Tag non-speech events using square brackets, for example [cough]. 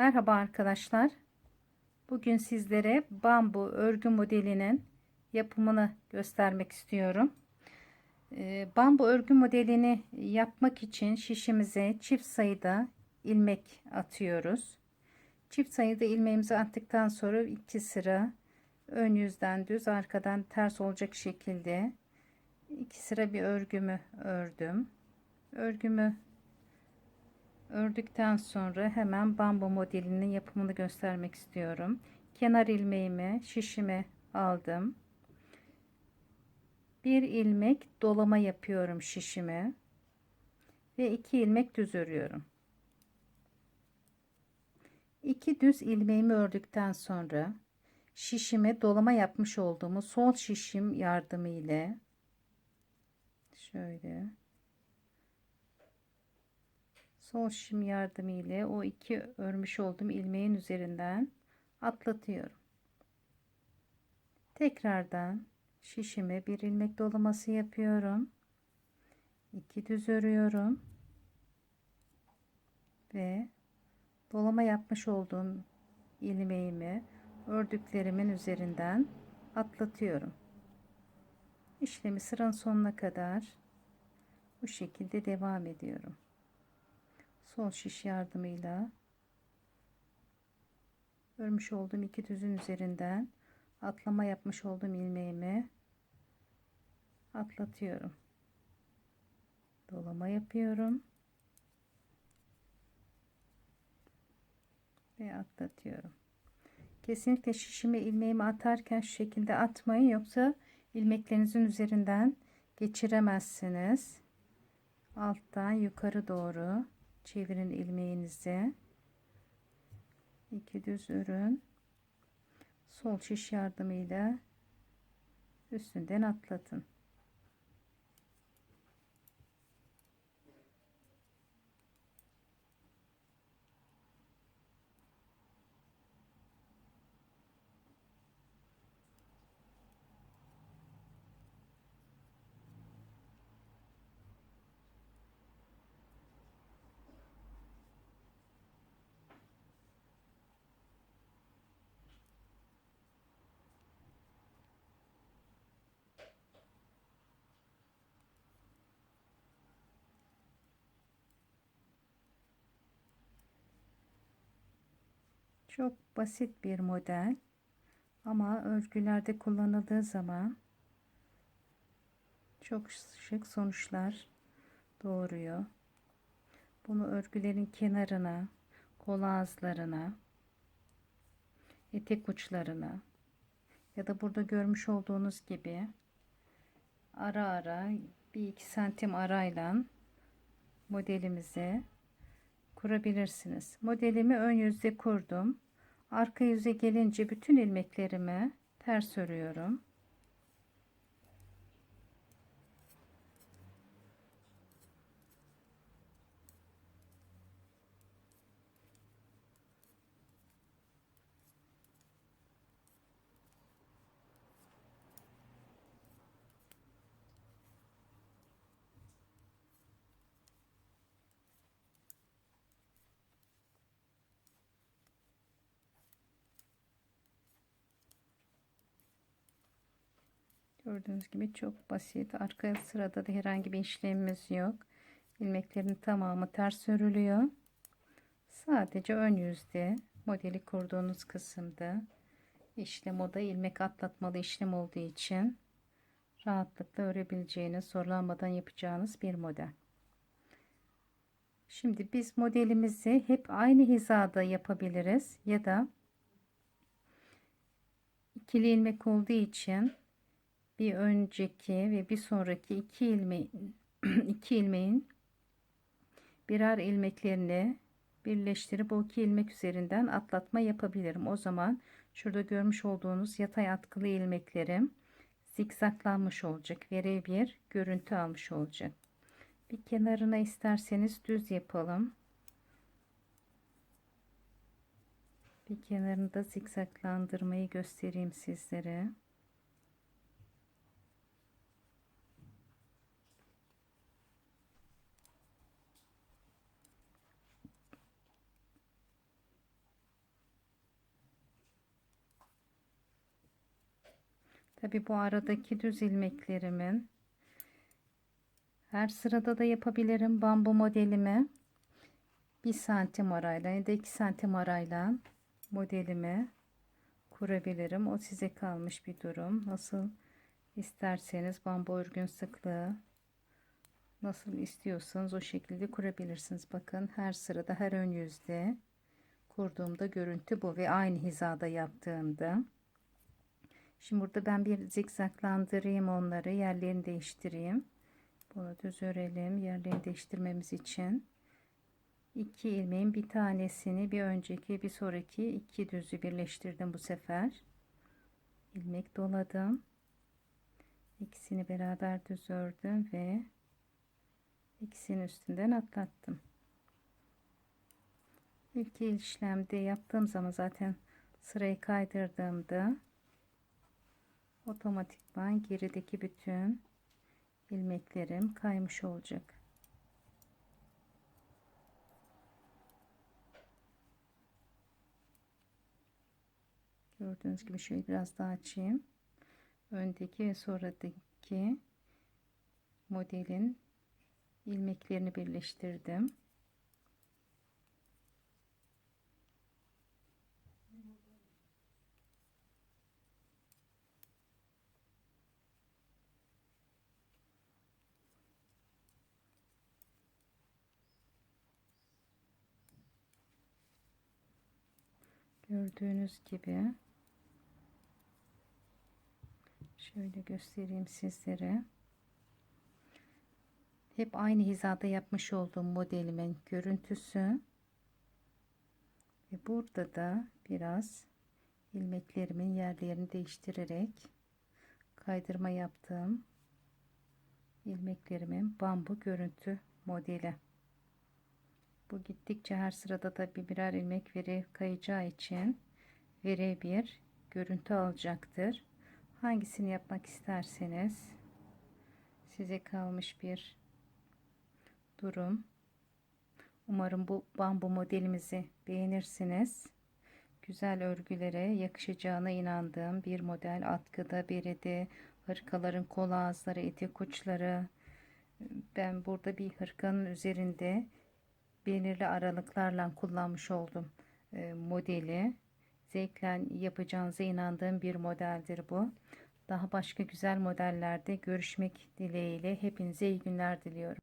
Merhaba arkadaşlar. Bugün sizlere bambu örgü modelinin yapımını göstermek istiyorum. Ee, Bambu örgü modelini yapmak için şişimize çift sayıda ilmek atıyoruz. Çift sayıda ilmeğimizi attıktan sonra iki sıra ön yüzden düz arkadan ters olacak şekilde iki sıra bir örgümü ördüm. Örgümü ördükten sonra hemen bambu modelinin yapımını göstermek istiyorum. Kenar ilmeğimi şişime aldım. Bir ilmek dolama yapıyorum şişime ve iki ilmek düz örüyorum. İki düz ilmeğimi ördükten sonra şişime dolama yapmış olduğumu sol şişim yardımı ile şöyle sol şişim yardımı ile o iki örmüş olduğum ilmeğin üzerinden atlatıyorum. Tekrardan şişime bir ilmek dolaması yapıyorum. iki düz örüyorum. Ve dolama yapmış olduğum ilmeğimi ördüklerimin üzerinden atlatıyorum. İşlemi sıranın sonuna kadar bu şekilde devam ediyorum. Sol şiş yardımıyla örmüş olduğum iki düzün üzerinden atlama yapmış olduğum ilmeğimi atlatıyorum. Dolama yapıyorum. Ve atlatıyorum. Kesinlikle şişimi ilmeğimi atarken şu şekilde atmayın yoksa ilmeklerinizin üzerinden geçiremezsiniz. Alttan yukarı doğru çevirin ilmeğinizi. iki düz örün sol şiş yardımıyla üstünden atlatın. Çok basit bir model ama örgülerde kullanıldığı zaman çok şık sonuçlar doğuruyor. Bunu örgülerin kenarına, kol ağızlarına, etek uçlarına ya da burada görmüş olduğunuz gibi ara ara bir iki santim arayla modelimizi kurabilirsiniz. Modelimi ön yüzde kurdum. Arka yüze gelince bütün ilmeklerimi ters örüyorum. Gördüğünüz gibi çok basit. Arka sırada da herhangi bir işlemimiz yok. İlmeklerin tamamı ters örülüyor. Sadece ön yüzde modeli kurduğunuz kısımda işlem o da ilmek atlatmalı işlem olduğu için rahatlıkla örebileceğiniz, zorlanmadan yapacağınız bir model. Şimdi biz modelimizi hep aynı hizada yapabiliriz ya da ikili ilmek olduğu için bir önceki ve bir sonraki iki ilmeğin [clears throat] iki ilmeğin birer ilmeklerini birleştirip o iki ilmek üzerinden atlatma yapabilirim. O zaman şurada görmüş olduğunuz yatay atkılı ilmeklerim zikzaklanmış olacak. Veri bir görüntü almış olacak. Bir kenarına isterseniz düz yapalım. Bir kenarını da zikzaklandırmayı göstereyim sizlere. Tabi bu aradaki düz ilmeklerimin her sırada da yapabilirim bambu modelimi 1 santim arayla ya da 2 santim arayla modelimi kurabilirim. O size kalmış bir durum. Nasıl isterseniz bambu örgün sıklığı nasıl istiyorsanız o şekilde kurabilirsiniz. Bakın her sırada her ön yüzde kurduğumda görüntü bu ve aynı hizada yaptığımda. Şimdi burada ben bir zikzaklandırayım onları yerlerini değiştireyim. Bunu düz örelim yerlerini değiştirmemiz için. iki ilmeğin bir tanesini bir önceki bir sonraki iki düzü birleştirdim bu sefer. ilmek doladım. İkisini beraber düz ördüm ve ikisinin üstünden atlattım. İlk işlemde yaptığım zaman zaten sırayı kaydırdığımda otomatikman gerideki bütün ilmeklerim kaymış olacak. Gördüğünüz gibi şöyle biraz daha açayım. Öndeki ve sonraki modelin ilmeklerini birleştirdim. Gördüğünüz gibi şöyle göstereyim sizlere. Hep aynı hizada yapmış olduğum modelimin görüntüsü. Ve burada da biraz ilmeklerimin yerlerini değiştirerek kaydırma yaptığım ilmeklerimin bambu görüntü modeli. Bu gittikçe her sırada da bir birer ilmek veri kayacağı için veri bir görüntü alacaktır. Hangisini yapmak isterseniz size kalmış bir durum. Umarım bu bambu modelimizi beğenirsiniz. Güzel örgülere yakışacağına inandığım bir model atkıda berede hırkaların kol ağızları etek uçları ben burada bir hırkanın üzerinde belirli aralıklarla kullanmış oldum e, modeli. Zevkle yapacağınıza inandığım bir modeldir bu. Daha başka güzel modellerde görüşmek dileğiyle hepinize iyi günler diliyorum.